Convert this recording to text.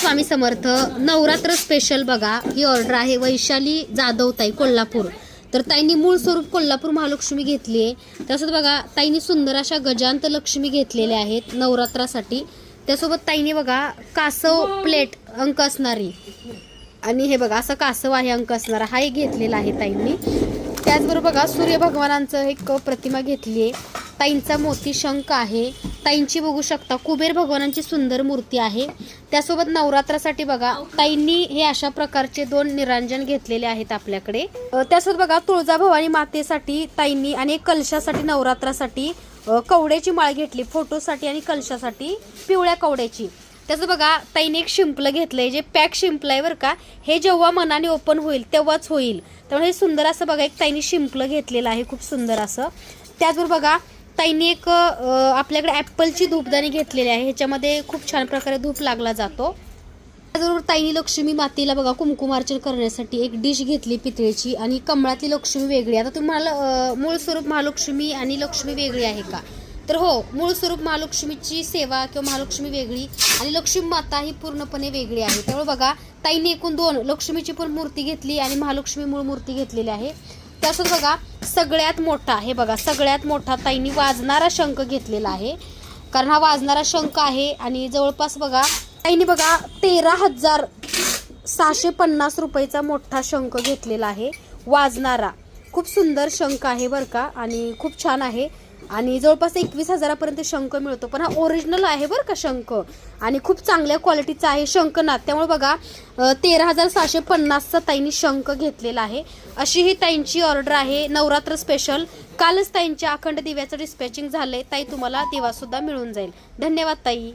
Swami Samarth Navratra special बघा. ही order आहे वैशाली जाधव ताई कोल्हापूर. तर ताईंनी मूळ स्वरूप कोल्हापूर महालक्ष्मी घेतली आहे तसंच बघा ताईंनी सुंदर अशा गजांत लक्ष्मी घेतलेल्या आहेत नवरात्रासाठी. त्यासोबत ताईंनी बघा कासव प्लेट अंक असणारी. आणि हे बघा असं कासव आहे अंक असणारा. हाही घेतलेला आहे ताईंनी. त्याचबरोबर बघा सूर्य भगवानांचं एक प्रतिमा घेतली आहे ताईंचा मोती शंख आहे. ताईंची बघू शकता कुबेर भगवानांची सुंदर मूर्ती आहे. त्यासोबत नवरात्रासाठी बघा ताईंनी हे अशा प्रकारचे दोन निरांजन घेतलेले आहेत आपल्याकडे. त्यासोबत बघा तुळजाभवानी मातेसाठी ताईंनी आणि एक कलशासाठी नवरात्रासाठी कवड्याची माळ घेतली फोटोसाठी आणि कलशासाठी पिवळ्या कवड्याची. त्याचं बघा ताईने एक शिंपलं घेतलंय जे पॅक शिंपलं आहे बरं का हे जेव्हा मनाने ओपन होईल तेव्हाच होईल. त्यामुळे हे सुंदर असं बघा एक ताईने शिंपलं घेतलेलं आहे खूप सुंदर असं. त्याचबरोबर बघा ताईने एक आपल्याकडे ॲपलची धूपदाणी घेतलेली आहे. ह्याच्यामध्ये खूप छान प्रकारे धूप लागला जातो. त्याचबरोबर ताईने लक्ष्मी मातेला बघा कुंकुमार्चन करण्यासाठी एक डिश घेतली पितळेची आणि कमळातली लक्ष्मी वेगळी. आता तुम्हाला मूळ स्वरूप महालक्ष्मी आणि लक्ष्मी वेगळी आहे का? तर हो मूळ स्वरूप महालक्ष्मीची सेवा किंवा महालक्ष्मी वेगळी आणि लक्ष्मी माता ही पूर्णपणे वेगळी आहे. त्यामुळे बघा ताईने एकूण दोन लक्ष्मीची पण मूर्ती घेतली आणि महालक्ष्मी मूळ मूर्ती घेतलेली आहे. त्यासोबत बघा सगळ्यात मोठा हे बघा सगळ्यात मोठा ताईंनी वाजणारा शंख घेतलेला आहे. कारण हा वाजणारा शंख आहे आणि जवळपास बघा ताईंनी बघा तेरा हजार सहाशे पन्नास रुपयेचा मोठा शंख घेतलेला आहे. वाजणारा. खूप सुंदर शंख आहे बरं का आणि खूप छान आहे. आणि जवळपास एकवीस हजारापर्यंत शंख मिळतो. पण हा ओरिजिनल आहे बरं का शंख. आणि खूप चांगल्या क्वालिटीचा आहे शंखनाथ त्यामुळे बघा तेरा हजार सहाशे पन्नासचा ताईंनी शंख घेतलेला आहे. अशी ही ताईंची ऑर्डर आहे. नवरात्र स्पेशल कालच ताईंच्या अखंड दिव्याचं डिस्पॅचिंग झालंय. ताई तुम्हाला दिवासुद्धा मिळून जाईल. धन्यवाद ताई.